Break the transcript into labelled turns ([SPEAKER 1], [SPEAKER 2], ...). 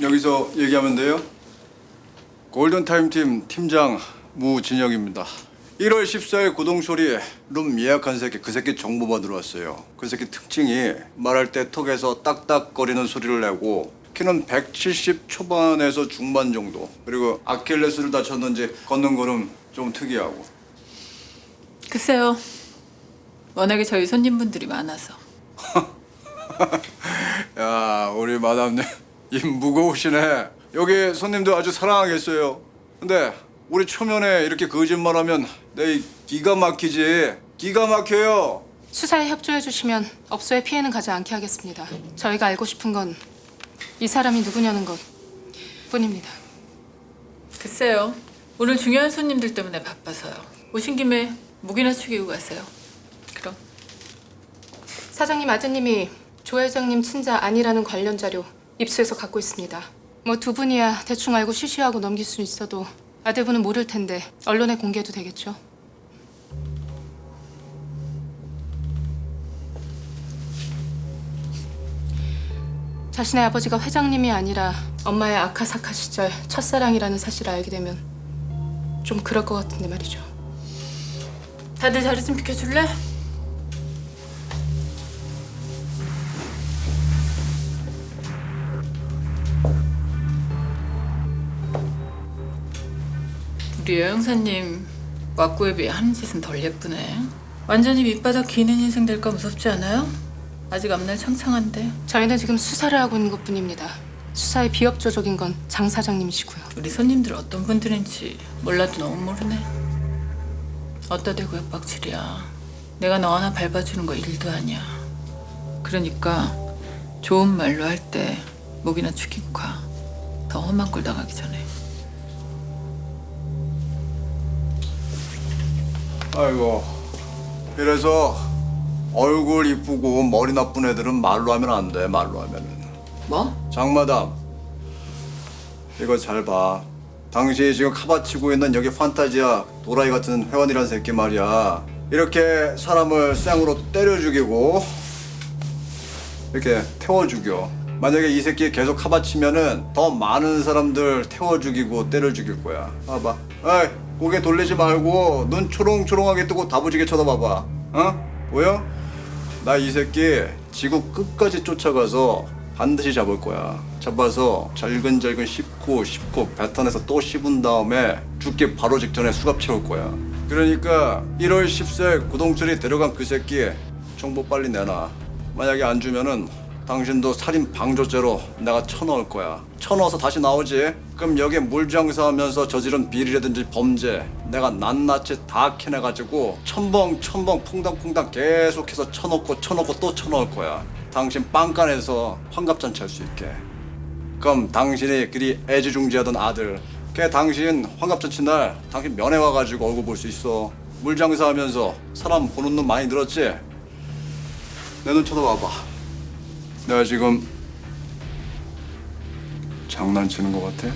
[SPEAKER 1] 여기서 얘기하면 돼요? 골든타임 팀 팀장 무진영입니다. 1월 14일 고동쇼리에 룸 예약한 새끼 그 새끼 정보 받으러 왔어요. 그 새끼 특징이 말할 때 턱에서 딱딱거리는 소리를 내고 키는 170 초반에서 중반 정도 그리고 아킬레스를 다쳤는지 걷는 걸음 좀 특이하고
[SPEAKER 2] 글쎄요. 워낙에 저희 손님분들이 많아서.
[SPEAKER 1] 야 우리 마담님 입 무거우시네 여기 손님들 아주 사랑하겠어요 근데 우리 초면에 이렇게 거짓말하면 내 기가 막히지 기가 막혀요
[SPEAKER 3] 수사에 협조해 주시면 업소의 피해는 가지 않게 하겠습니다. 저희가 알고 싶은 건 이 사람이 누구냐는 것 뿐입니다.
[SPEAKER 2] 글쎄요. 오늘 중요한 손님들 때문에 바빠서요. 오신 김에 무기나 축이고 가세요. 그럼.
[SPEAKER 3] 사장님 아드님이 조 회장님 친자 아니라는 관련 자료 입수해서 갖고 있습니다. 뭐 두 분이야 대충 알고 쉬쉬하고 넘길 수 있어도 아들분은 모를 텐데 언론에 공개해도 되겠죠? 자신의 아버지가 회장님이 아니라 엄마의 아카사카 시절 첫사랑이라는 사실을 알게 되면 좀 그럴 것 같은데 말이죠.
[SPEAKER 2] 다들 자리 좀 비켜줄래? 우리 여영사님 왁구에 비해 하는 짓은 덜 예쁘네. 완전히 밑바닥 기는 인생 될까 무섭지 않아요? 아직 앞날 창창한데
[SPEAKER 3] 저희는 지금 수사를 하고 있는 것뿐입니다. 수사에 비협조적인 건 장 사장님이시고요.
[SPEAKER 2] 우리 손님들 어떤 분들인지 몰라도 너무 모르네. 어따 대고 윽박질이야. 내가 너 하나 밟아주는 거 일도 아니야. 그러니까 좋은 말로 할 때 목이나 축이고 가. 더 험한 꼴 당하기 전에.
[SPEAKER 1] 아이고. 이래서 얼굴 이쁘고 머리 나쁜 애들은 말로 하면 안 돼 말로 하면은.
[SPEAKER 2] 뭐?
[SPEAKER 1] 장마담. 이거 잘 봐. 당신이 지금 카바치고 있는 여기 판타지아 도라이 같은 회원이란 새끼 말이야. 이렇게 사람을 쌩으로 때려 죽이고 이렇게 태워 죽여 만약에 이 새끼 계속 카바치면은 더 많은 사람들 태워 죽이고 때려 죽일 거야 봐봐 에이 고개 돌리지 말고 눈 초롱초롱하게 뜨고 다부지게 쳐다봐봐 어? 보여? 나이 새끼 지구 끝까지 쫓아가서 반드시 잡을 거야. 잡아서 잘근잘근 씹고 씹고 뱉어내서 또 씹은 다음에 죽기 바로 직전에 수갑 채울 거야. 그러니까 1월 10세 구동철이 데려간 그 새끼 정보 빨리 내놔. 만약에 안 주면은 당신도 살인 방조죄로 내가 쳐넣을 거야. 쳐넣어서 다시 나오지. 그럼 여기에 물장사하면서 저지른 비리라든지 범죄 내가 낱낱이 다 캐내가지고 첨벙 첨벙 퐁당퐁당 계속해서 쳐넣고 쳐넣고 또 쳐넣을 거야. 당신 빵간에서 환갑잔치 할 수 있게. 그럼 당신이 그리 애지중지하던 아들 걔 당신 환갑잔치 날 당신 면회 와가지고 얼굴 볼 수 있어. 물장사하면서 사람 보는 눈 많이 늘었지? 내 눈 쳐다봐봐. 내가 지금 장난치는 것 같아?